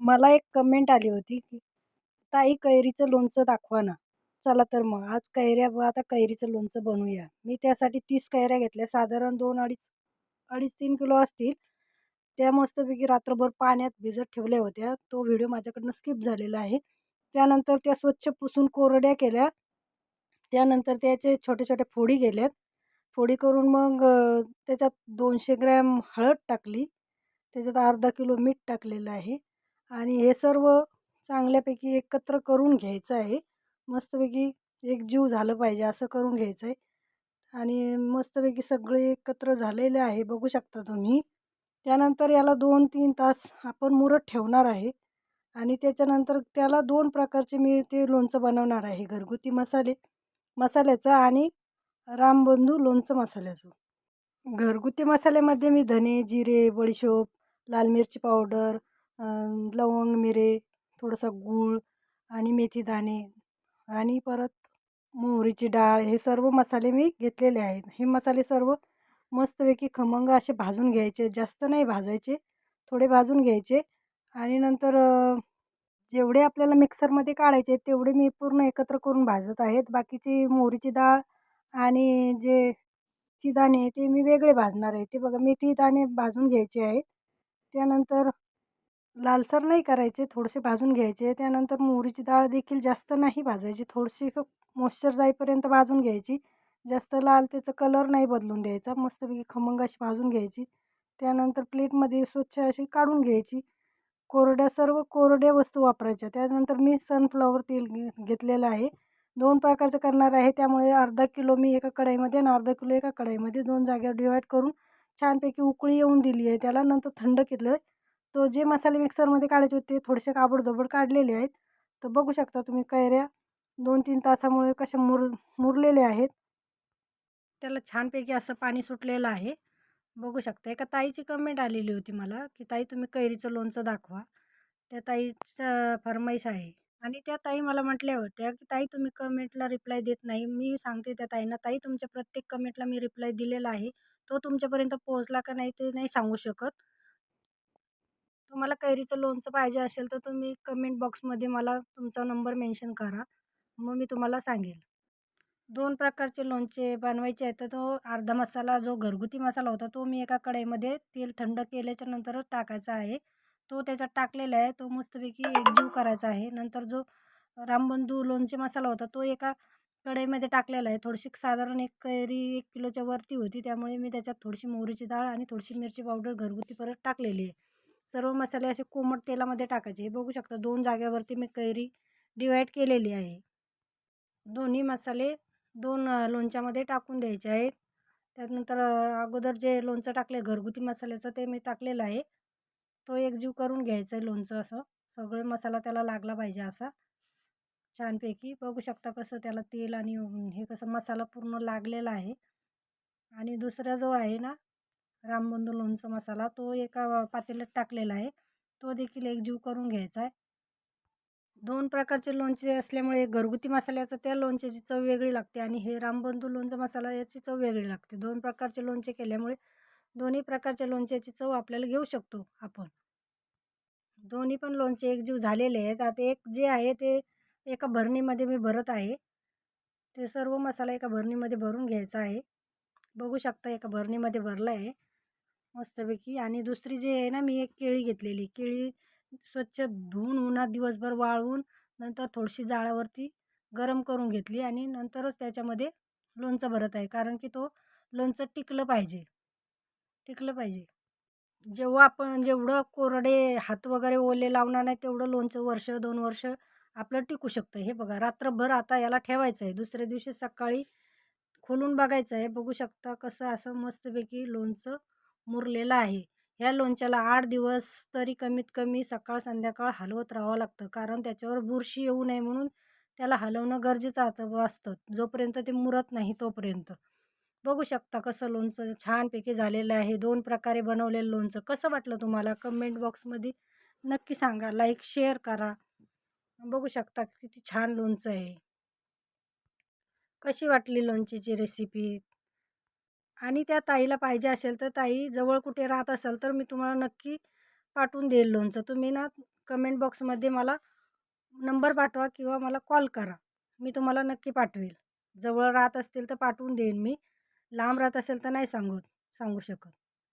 मला एक कमेंट आली होती की ताई कैरीचं लोणचं दाखवा ना. चला तर मग आज कैऱ्या ब आता कैरीचं लोणचं बनवूया. मी त्यासाठी तीस कैऱ्या घेतल्या साधारण दोन अडीच अडीच तीन किलो असतील. त्या मस्तपैकी रात्रभर पाण्यात भिजत ठेवल्या होत्या. तो व्हिडिओ माझ्याकडनं स्किप झालेला आहे. त्यानंतर त्या स्वच्छ पुसून कोरड्या केल्या. त्यानंतर त्याचे छोटे छोटे फोडी केल्यात फोडी करून मग त्याच्यात दोनशे ग्रॅम हळद टाकली. त्याच्यात अर्धा किलो मीठ टाकलेलं आहे. आणि हे सर्व चांगल्यापैकी एकत्र करून घ्यायचं आहे. मस्तपैकी एकजीव झालं पाहिजे असं करून घ्यायचं आहे. आणि मस्तपैकी सगळे एकत्र झालेले आहे बघू शकता तुम्ही. त्यानंतर याला दोन तीन तास आपण मुरत ठेवणार आहे. आणि त्याच्यानंतर त्याला दोन प्रकारचे मी ते लोणचं बनवणार आहे घरगुती मसाले मसाल्याचं आणि रामबंधू लोणचं मसाल्याचं. घरगुती मसाल्यामध्ये मी धने जिरे बडीशोप लाल मिरची पावडर लवंग मिरे थोडंसं गूळ आणि मेथीदाणे आणि परत मोहरीची डाळ हे सर्व मसाले मी घेतलेले आहेत. हे मसाले सर्व मस्तपैकी खमंग असे भाजून घ्यायचे. जास्त नाही भाजायचे थोडे भाजून घ्यायचे आणि नंतर जेवढे आपल्याला मिक्सरमध्ये काढायचे तेवढे मी पूर्ण एकत्र करून भाजत आहेत. बाकीची मोहरीची डाळ आणि जे ती दाणे ते मी वेगळे भाजणार आहे. ते बघा मेथी दाणे भाजून घ्यायचे आहेत. त्यानंतर लालसर नाही करायचे थोडेसे भाजून घ्यायचे. त्यानंतर मोहरीची डाळ देखील जास्त नाही भाजायची. थोडीशी मॉइश्चर जाईपर्यंत भाजून घ्यायची. जास्त लाल त्याचा कलर नाही बदलून द्यायचा. मस्तपैकी खमंग अशी भाजून घ्यायची. त्यानंतर प्लेटमध्ये स्वच्छ अशी काढून घ्यायची. कोरड्या सर्व कोरड्या वस्तू वापरायच्या. त्यानंतर मी सनफ्लॉवर तेल घे घेतलेलं आहे. दोन प्रकारचं करणार आहे. त्यामुळे अर्धा किलो मी एका कढाईमध्ये आणि अर्धा किलो एका कढाईमध्ये दोन जागेवर डिवाईड करून छानपैकी उकळी येऊन दिली आहे. त्याला नंतर थंड केलं. तो जे मसाले मिक्सरमध्ये काढायचे होते थोडेसे काबडधोबड काढलेले आहेत. तर बघू शकता तुम्ही कैऱ्या दोन तीन तासामुळे कशा मुर मुरलेले आहेत. त्याला छानपैकी असं पाणी सुटलेलं आहे. बघू शकता एका ताईची कमेंट आलेली होती मला की ताई तुम्ही कैरीचं लोणचं दाखवा. त्या ताईचं फरमाईश आहे. आणि त्या ताई मला म्हटल्या होत्या की ताई तुम्ही कमेंटला रिप्लाय देत नाही. मी सांगते त्या ताईंना ताई तुमच्या प्रत्येक कमेंटला मी रिप्लाय दिलेला आहे. तो तुमच्यापर्यंत पोहोचला का नाही ते नाही सांगू शकत. तुम्हाला कैरीचं लोणचं पाहिजे असेल तर तुम्ही कमेंट बॉक्समध्ये मला तुमचा नंबर मेन्शन करा. मग मी तुम्हाला सांगेल. दोन प्रकारचे लोणचे बनवायचे आहेत तर तो अर्धा मसाला जो घरगुती मसाला होता तो मी एका कढईमध्ये तेल थंड केल्याच्या नंतरच टाकायचा आहे. तो त्याच्यात टाकलेला आहे तो मस्तपैकी एकजीव करायचा आहे. नंतर जो रामबंधू लोणचे मसाला होता तो एका कढईमध्ये टाकलेला आहे. थोडीशी साधारण एक कैरी एक किलोच्या वरती होती त्यामुळे मी त्याच्यात थोडीशी मोहरीची डाळ आणि थोडीशी मिरची पावडर घरगुती परत टाकलेली आहे. सर्व मसाले असे कोमट तेलामध्ये टाकायचे. हे बघू शकता दोन जाग्यावरती मी कैरी डिवाईड केलेली आहे. दोन्ही मसाले दोन लोणच्यामध्ये टाकून द्यायचे आहेत. त्यानंतर अगोदर जे लोणचं टाकले घरगुती मसाल्याचं ते मी टाकलेलं आहे. तो एकजीव करून घ्यायचं आहे लोणचं असं. सगळे मसाला त्याला लागला पाहिजे असा. छानपैकी बघू शकता कसं त्याला तेल आणि हे कसं मसाला पूर्ण लागलेला आहे. आणि दुसरा जो आहे ना रामबंधू लोणचं मसाला तो एका पातेल्यात टाकलेला आहे. तो देखील एकजीव करून घ्यायचा आहे. दोन प्रकारचे लोणचे असल्यामुळे घरगुती मसाल्याचं त्या लोणच्याची चव वेगळी लागते आणि हे रामबंधू लोणचं मसाला याची चव वेगळी लागते. दोन प्रकारचे लोणचे केल्यामुळे दोन्ही प्रकारच्या लोणच्याची चव आपल्याला घेऊ शकतो आपण. दोन्ही पण लोणचे एकजीव झालेले आहेत. आता एक जे आहे ते एका भरणीमध्ये मी भरत आहे. ते सर्व मसाला एका भरणीमध्ये भरून घ्यायचा आहे. बघू शकता एका भरणीमध्ये भरला आहे. मस्तपैकी. आणि दुसरी जी आहे ना मी एक केळी घेतलेली. केळी स्वच्छ धुवून उन्हात दिवसभर वाळवून नंतर थोडीशी जाळावरती गरम करून घेतली आणि नंतरच त्याच्यामध्ये लोणचं भरत आहे. कारण की तो लोणचं टिकलं पाहिजे. टिकलं पाहिजे. जेव्हा आपण जेवढं कोरडे हात वगैरे ओले लावणार नाही तेवढं लोणचं वर्ष दोन वर्ष आपलं टिकू शकतं. हे बघा रात्रभर आता याला ठेवायचं आहे. दुसऱ्या दिवशी सकाळी खोलून बघायचं आहे. बघू शकता कसं असं मस्तपैकी लोणचं मुरलेलं आहे. ह्या लोणच्याला आठ दिवस तरी कमीत कमी सकाळ संध्याकाळ हलवत राहावं लागतं. कारण त्याच्यावर बुरशी येऊ नये म्हणून त्याला हलवणं गरजेचं असतं. जोपर्यंत ते मुरत नाही तोपर्यंत. बघू शकता कसं लोणचं छानपैकी झालेलं आहे. दोन प्रकारे बनवलेलं लोणचं. कसं वाटलं तुम्हाला? कमेंट बॉक्समध्ये नक्की सांगा. लाईक शेअर करा. बघू शकता किती छान लोणचं आहे. कशी वाटली लोणचीची रेसिपी? आणि त्या ताईला पाहिजे असेल तर ताई जवळ कुठे राहत असेल तर मी तुम्हाला नक्की पाठवून देईल लोणचं. तुम्ही ना कमेंट बॉक्समध्ये मला नंबर पाठवा किंवा मला कॉल करा. मी तुम्हाला नक्की पाठवेल. जवळ राहत असतील तर पाठवून देईन मी. लांब राहत असेल तर नाही सांगू सांगू शकत.